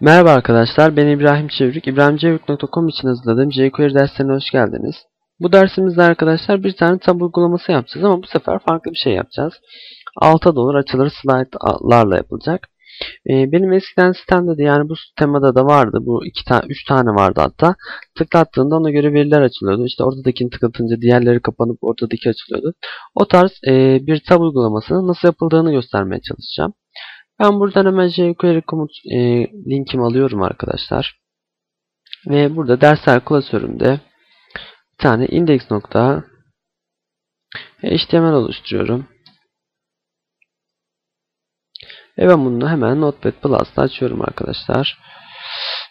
Merhaba arkadaşlar, ben İbrahim Çevrik. İbrahimcevrik.com için hazırladığım jQuery derslerine hoş geldiniz. Bu dersimizde arkadaşlar bir tane tab uygulaması yapacağız ama bu sefer farklı bir şey yapacağız. Alta dolur açılır slaytlarla yapılacak. Ee, benim eskiden sitemde de yani bu temada da vardı. Bu iki tane, üç tane vardı hatta. Tıklattığında ona göre veriler açılıyordu. İşte ortadakini tıklatınca diğerleri kapanıp ortadaki açılıyordu. O tarz e, bir tab uygulamasının nasıl yapıldığını göstermeye çalışacağım. Ben buradan hemen jQuery komut e, linkimi alıyorum arkadaşlar. Ve burada dersler klasörümde bir tane index nokta HTML oluşturuyorum. Ve ben bunu hemen Notepad Plus'ta açıyorum arkadaşlar.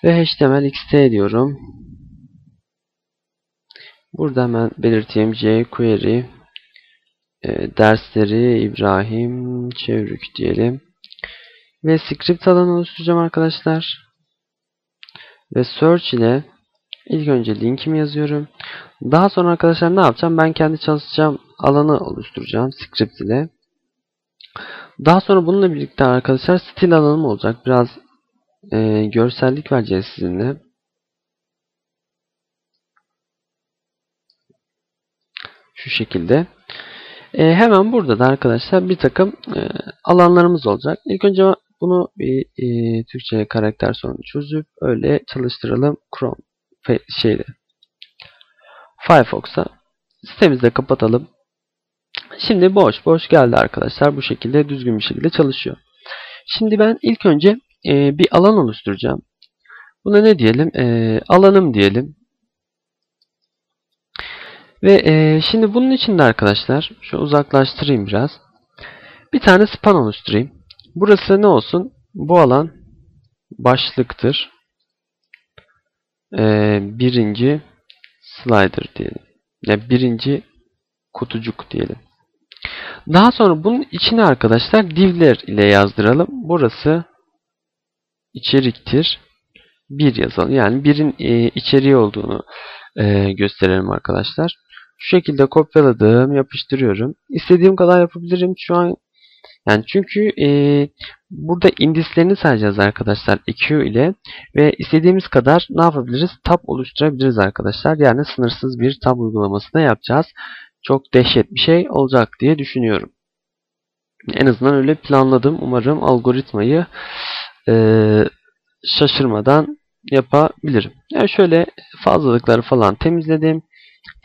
Ve HTML XT diyorum. Burada hemen belirteyim jQuery e, dersleri İbrahim Çevrik diyelim. Ve script alanı oluşturacağım arkadaşlar. Ve search ile ilk önce linkimi yazıyorum. Daha sonra arkadaşlar ne yapacağım? Ben kendi çalışacağım alanı oluşturacağım script ile. Daha sonra bununla birlikte arkadaşlar stil alanım olacak. Biraz e, görsellik vereceğiz sizinle. Şu şekilde. E, hemen burada da arkadaşlar bir takım e, alanlarımız olacak. İlk önce bunu bir e, Türkçe karakter sorunu çözüp öyle çalıştıralım Chrome şeyde Firefox'a sitemizde kapatalım. Şimdi boş boş geldi arkadaşlar. Bu şekilde düzgün bir şekilde çalışıyor. Şimdi ben ilk önce e, bir alan oluşturacağım. Buna ne diyelim? E, alanım diyelim. Ve e, şimdi bunun için de arkadaşlar şu uzaklaştırayım biraz. Bir tane span oluşturayım. Burası ne olsun? Bu alan başlıktır. Ee, birinci slider diyelim. Yani birinci kutucuk diyelim. Daha sonra bunun içine arkadaşlar divler ile yazdıralım. Burası içeriktir. Bir yazalım. Yani birin e, içeriği olduğunu e, gösterelim arkadaşlar. Şu şekilde kopyaladım, yapıştırıyorum. İstediğim kadar yapabilirim. Şu an yani çünkü e, burada indislerini sayacağız arkadaşlar EQ ile ve istediğimiz kadar ne yapabiliriz? Tab oluşturabiliriz arkadaşlar. Yani sınırsız bir tab uygulaması da yapacağız. Çok dehşet bir şey olacak diye düşünüyorum. En azından öyle planladım. Umarım algoritmayı e, şaşırmadan yapabilirim. Yani şöyle fazlalıkları falan temizledim.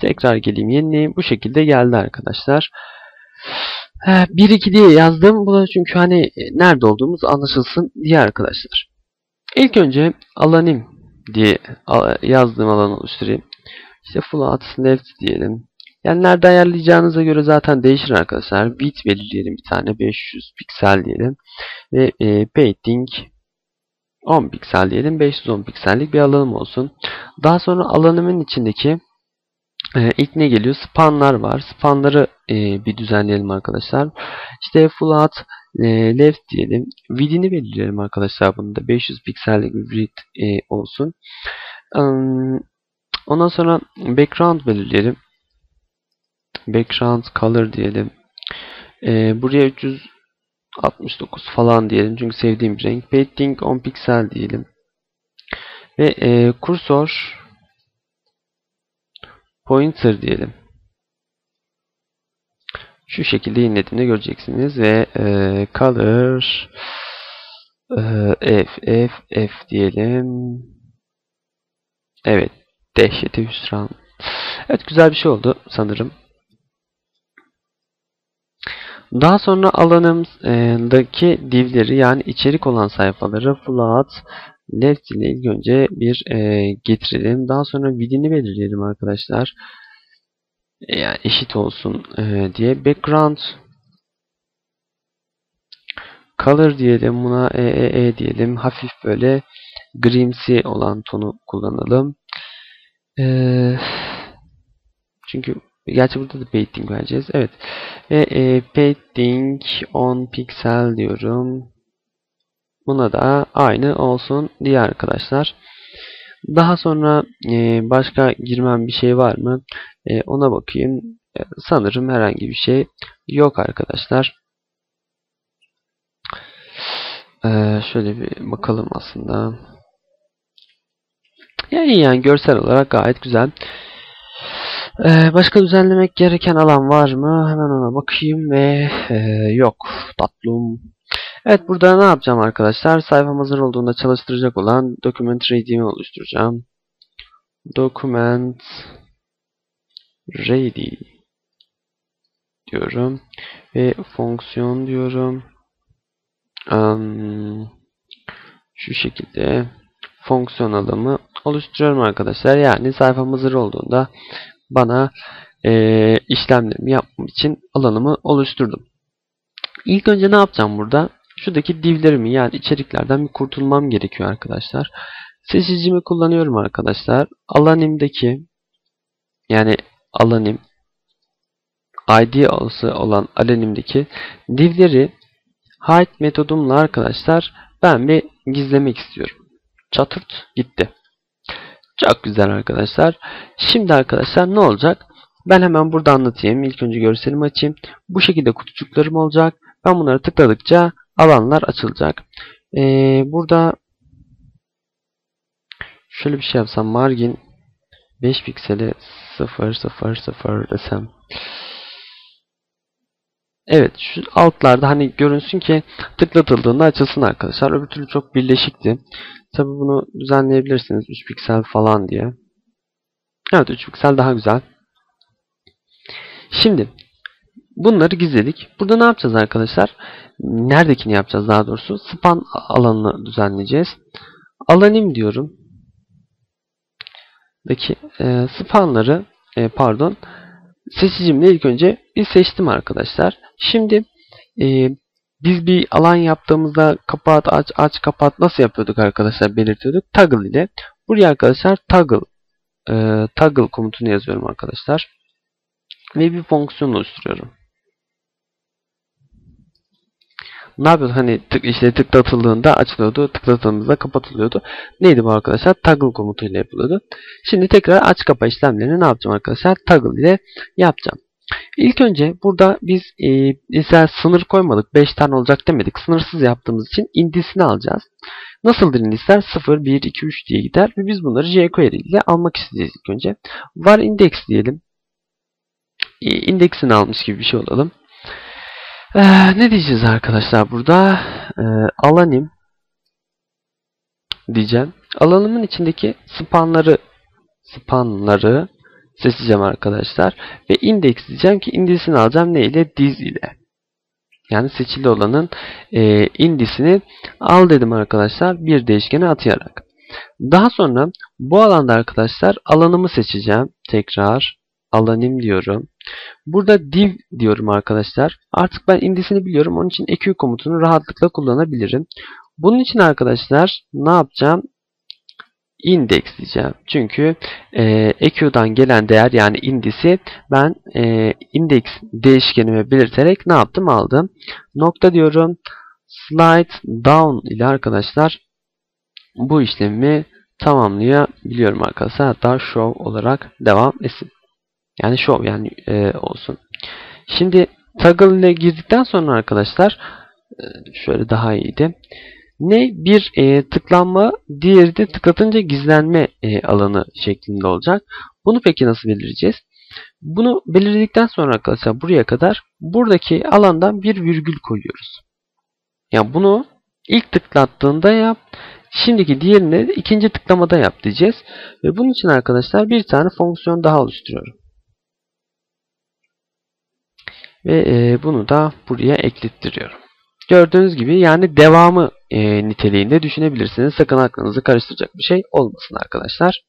Tekrar geleyim yenileyim. Bu şekilde geldi arkadaşlar. 1-2 diye yazdım. Bu da çünkü hani nerede olduğumuz anlaşılsın diye arkadaşlar. İlk önce alanim diye yazdığım alanı oluşturayım. İşte float left diyelim. Yani nerede ayarlayacağınıza göre zaten değişir arkadaşlar. Bit belirleyelim bir tane 500 piksel diyelim. Ve e, painting 10 piksel diyelim. 510 piksellik bir alanım olsun. Daha sonra alanımın içindeki ee, ilk ne geliyor? Spanlar var. Spanları e, bir düzenleyelim arkadaşlar. İşte float e, left diyelim. Width'ini belirleyelim arkadaşlar. Bunu da 500 piksellik bir width e, olsun. Um, ondan sonra background belirleyelim. Background color diyelim. E, buraya 369 falan diyelim. Çünkü sevdiğim bir renk. Painting 10 piksel diyelim. Ve e, kursor pointer diyelim. Şu şekilde inlediğinde göreceksiniz ve e, color e, f f f diyelim. Evet. Dehşeti hüsran. Evet güzel bir şey oldu sanırım. Daha sonra alanımdaki divleri yani içerik olan sayfaları flat left ile ilk önce bir e, getirelim. Daha sonra width'ini belirleyelim arkadaşlar. E, yani eşit olsun e, diye. Background color diyelim. Buna e, e, e diyelim. Hafif böyle grimsi olan tonu kullanalım. E, çünkü gerçi burada da painting vereceğiz. Evet. Ve e, painting on pixel diyorum. Buna da aynı olsun diye arkadaşlar. Daha sonra e, başka girmem bir şey var mı? E, ona bakayım. E, sanırım herhangi bir şey yok arkadaşlar. Şöyle bir bakalım aslında. Yani yani görsel olarak gayet güzel. Başka düzenlemek gereken alan var mı? Hemen ona bakayım ve yok. Tatlım. Evet burada ne yapacağım arkadaşlar? Sayfam hazır olduğunda çalıştıracak olan document ready'mi oluşturacağım. Document ready diyorum ve fonksiyon diyorum. Um, şu şekilde fonksiyon alımı oluşturuyorum arkadaşlar. Yani sayfam hazır olduğunda bana e, işlemlerimi yapmam için alanımı oluşturdum. İlk önce ne yapacağım burada? Şuradaki divlerimi yani içeriklerden bir kurtulmam gerekiyor arkadaşlar. Seçicimi kullanıyorum arkadaşlar. Alanimdeki yani alanim id olsa olan alanimdeki divleri hide metodumla arkadaşlar ben bir gizlemek istiyorum. Çatırt gitti. Çok güzel arkadaşlar. Şimdi arkadaşlar ne olacak? Ben hemen burada anlatayım. İlk önce görselimi açayım. Bu şekilde kutucuklarım olacak. Ben bunları tıkladıkça alanlar açılacak. Ee, burada şöyle bir şey yapsam margin 5 pikseli 0 0 0 desem Evet şu altlarda hani görünsün ki tıklatıldığında açılsın arkadaşlar. Öbür türlü çok birleşikti. Tabi bunu düzenleyebilirsiniz 3 piksel falan diye. Evet 3 piksel daha güzel. Şimdi bunları gizledik. Burada ne yapacağız arkadaşlar? Neredekini yapacağız daha doğrusu? Span alanını düzenleyeceğiz. Alanim diyorum. Daki e, spanları e, pardon seçicimle ilk önce bir seçtim arkadaşlar. Şimdi e, biz bir alan yaptığımızda kapat aç aç kapat nasıl yapıyorduk arkadaşlar belirtiyorduk. Toggle ile. Buraya arkadaşlar toggle e, toggle komutunu yazıyorum arkadaşlar. Ve bir fonksiyon oluşturuyorum. Ne yapıyordu? Hani tık, işte tıklatıldığında açılıyordu, tıklatıldığında kapatılıyordu. Neydi bu arkadaşlar? Toggle komutuyla yapılıyordu. Şimdi tekrar aç kapa işlemlerini ne yapacağım arkadaşlar? Toggle ile yapacağım. İlk önce burada biz e, mesela sınır koymadık. 5 tane olacak demedik. Sınırsız yaptığımız için indisini alacağız. Nasıldır indisler? 0, 1, 2, 3 diye gider. Ve biz bunları jQuery ile almak isteyeceğiz ilk önce. Var index diyelim. E, indeksini almış gibi bir şey olalım. Ee, ne diyeceğiz arkadaşlar burada? Ee, alanim diyeceğim. Alanımın içindeki spanları spanları seçeceğim arkadaşlar. Ve index diyeceğim ki indisini alacağım ne ile? Diz ile. Yani seçili olanın e, indisini al dedim arkadaşlar. Bir değişkene atayarak. Daha sonra bu alanda arkadaşlar alanımı seçeceğim. Tekrar alanim diyorum. Burada div diyorum arkadaşlar. Artık ben indisini biliyorum. Onun için eq komutunu rahatlıkla kullanabilirim. Bunun için arkadaşlar ne yapacağım? Index diyeceğim. Çünkü e, EQ'dan gelen değer yani indisi ben e, index değişkenime belirterek ne yaptım? Aldım. Nokta diyorum. Slide down ile arkadaşlar bu işlemi tamamlayabiliyorum arkadaşlar. Hatta show olarak devam etsin. Yani show yani e, olsun. Şimdi toggle ile girdikten sonra arkadaşlar e, şöyle daha iyiydi. Ne? Bir e, tıklanma, diğeri de tıklatınca gizlenme e, alanı şeklinde olacak. Bunu peki nasıl belirleyeceğiz? Bunu belirledikten sonra arkadaşlar buraya kadar buradaki alandan bir virgül koyuyoruz. Yani bunu ilk tıklattığında yap. Şimdiki diğerini ikinci tıklamada yap diyeceğiz. Ve bunun için arkadaşlar bir tane fonksiyon daha oluşturuyorum. Ve e, bunu da buraya eklettiriyorum. Gördüğünüz gibi yani devamı e, niteliğinde düşünebilirsiniz. Sakın aklınızı karıştıracak bir şey olmasın arkadaşlar.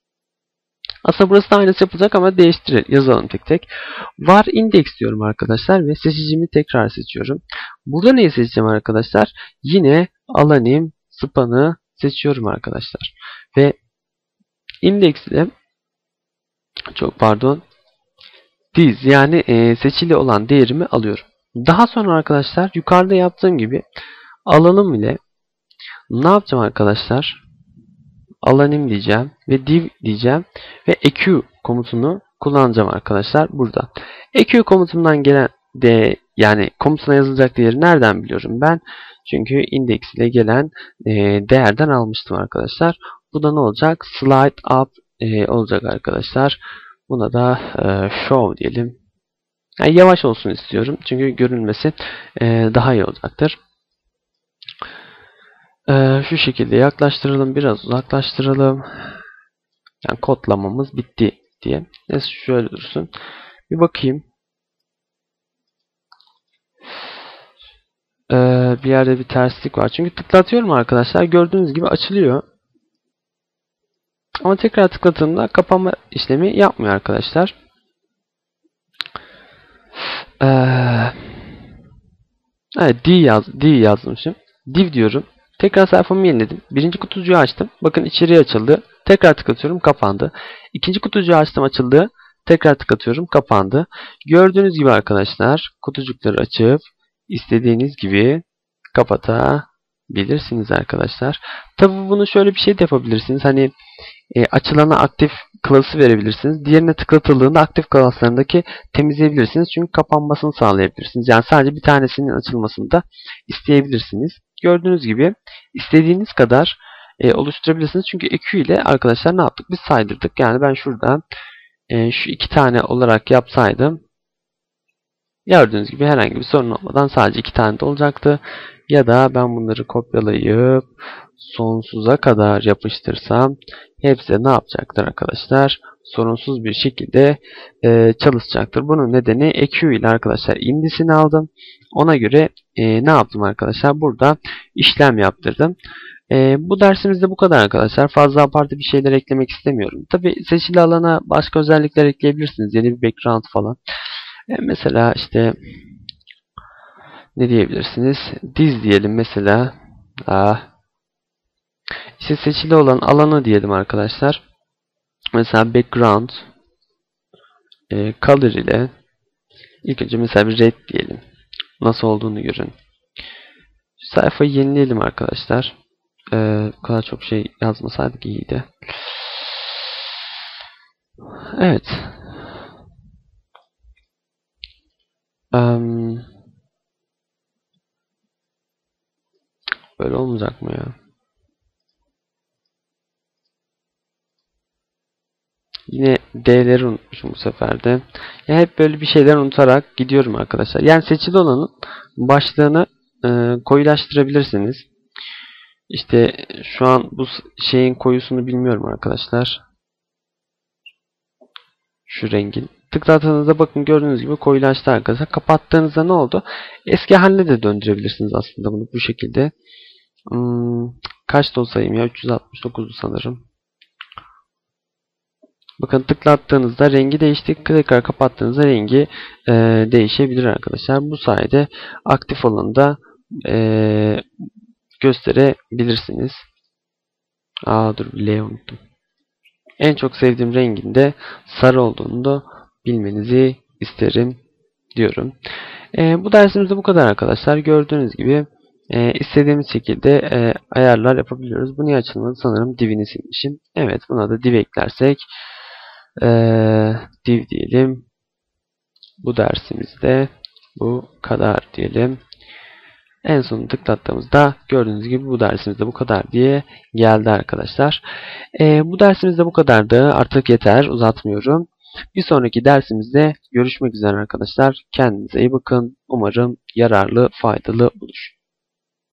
Aslında burası da aynısı yapılacak ama değiştirelim. Yazalım tek tek. Var index diyorum arkadaşlar ve seçicimi tekrar seçiyorum. Burada neyi seçeceğim arkadaşlar? Yine alanim, span'ı seçiyorum arkadaşlar. Ve index ile çok pardon diz yani e, seçili olan değerimi alıyorum. Daha sonra arkadaşlar yukarıda yaptığım gibi alanım ile ne yapacağım arkadaşlar? Alanim diyeceğim ve div diyeceğim ve eq komutunu kullanacağım arkadaşlar burada. eq komutundan gelen de yani komutuna yazılacak değeri nereden biliyorum ben? Çünkü indeks ile gelen e, değerden almıştım arkadaşlar. Bu da ne olacak? Slide up e, olacak arkadaşlar. Buna da e, show diyelim. Yani yavaş olsun istiyorum. Çünkü görünmesi e, daha iyi olacaktır. E, şu şekilde yaklaştıralım. Biraz uzaklaştıralım. Yani kodlamamız bitti diye. Neyse şöyle dursun. Bir bakayım. Ee, bir yerde bir terslik var. Çünkü tıklatıyorum arkadaşlar. Gördüğünüz gibi açılıyor. Ama tekrar tıkladığımda kapanma işlemi yapmıyor arkadaşlar. Ee, evet, D, yaz, D yazmışım. Div diyorum. Tekrar sayfamı yeniledim. Birinci kutucuğu açtım. Bakın içeriye açıldı. Tekrar tıklatıyorum kapandı. İkinci kutucuğu açtım açıldı. Tekrar tıklatıyorum kapandı. Gördüğünüz gibi arkadaşlar kutucukları açıp istediğiniz gibi kapatabilirsiniz arkadaşlar. Tabi bunu şöyle bir şey de yapabilirsiniz. Hani e, açılana aktif klası verebilirsiniz. Diğerine tıklatıldığında aktif klaslarındaki temizleyebilirsiniz. Çünkü kapanmasını sağlayabilirsiniz. Yani sadece bir tanesinin açılmasını da isteyebilirsiniz. Gördüğünüz gibi istediğiniz kadar e, oluşturabilirsiniz. Çünkü EQ ile arkadaşlar ne yaptık? Biz saydırdık. Yani ben şuradan e, şu iki tane olarak yapsaydım gördüğünüz gibi herhangi bir sorun olmadan sadece iki tane de olacaktı. Ya da ben bunları kopyalayıp sonsuza kadar yapıştırsam hepsi ne yapacaktır arkadaşlar? Sorunsuz bir şekilde e, çalışacaktır. Bunun nedeni EQ ile arkadaşlar indisini aldım. Ona göre e, ne yaptım arkadaşlar? Burada işlem yaptırdım. E, bu dersimizde bu kadar arkadaşlar. Fazla apartı bir şeyler eklemek istemiyorum. Tabi seçili alana başka özellikler ekleyebilirsiniz. Yeni bir background falan. E, mesela işte ne diyebilirsiniz? Diz diyelim mesela. Ah. İşte seçili olan alanı diyelim arkadaşlar. Mesela background e, color ile ilk önce mesela bir red diyelim. Nasıl olduğunu görün. Sayfayı yenileyelim arkadaşlar. Ee, bu kadar çok şey yazmasaydık iyiydi. Evet. Um, böyle olmayacak mı ya? Yine D'leri unutmuşum bu sefer de. Ya hep böyle bir şeyler unutarak gidiyorum arkadaşlar. Yani seçili olanın başlığını e, koyulaştırabilirsiniz. İşte şu an bu şeyin koyusunu bilmiyorum arkadaşlar. Şu rengin. Tıklattığınızda bakın gördüğünüz gibi koyulaştı arkadaşlar. Kapattığınızda ne oldu? Eski haline de döndürebilirsiniz aslında bunu bu şekilde. Hmm, kaç da sayayım ya? 369'du sanırım. Bakın tıklattığınızda rengi değişti. Tekrar kapattığınızda rengi e, değişebilir arkadaşlar. Bu sayede aktif olanı da e, gösterebilirsiniz. Aa dur L unuttum. En çok sevdiğim rengin de sarı olduğunu da bilmenizi isterim diyorum. E, bu dersimizde bu kadar arkadaşlar. Gördüğünüz gibi e, istediğimiz şekilde e, ayarlar yapabiliyoruz. Bu niye açılmadı? Sanırım divini silmişim. Evet buna da div eklersek e, div diyelim. Bu dersimizde bu kadar diyelim. En son tıklattığımızda gördüğünüz gibi bu dersimizde bu kadar diye geldi arkadaşlar. E, bu dersimizde bu kadardı. Artık yeter. Uzatmıyorum. Bir sonraki dersimizde görüşmek üzere arkadaşlar. Kendinize iyi bakın. Umarım yararlı, faydalı olur.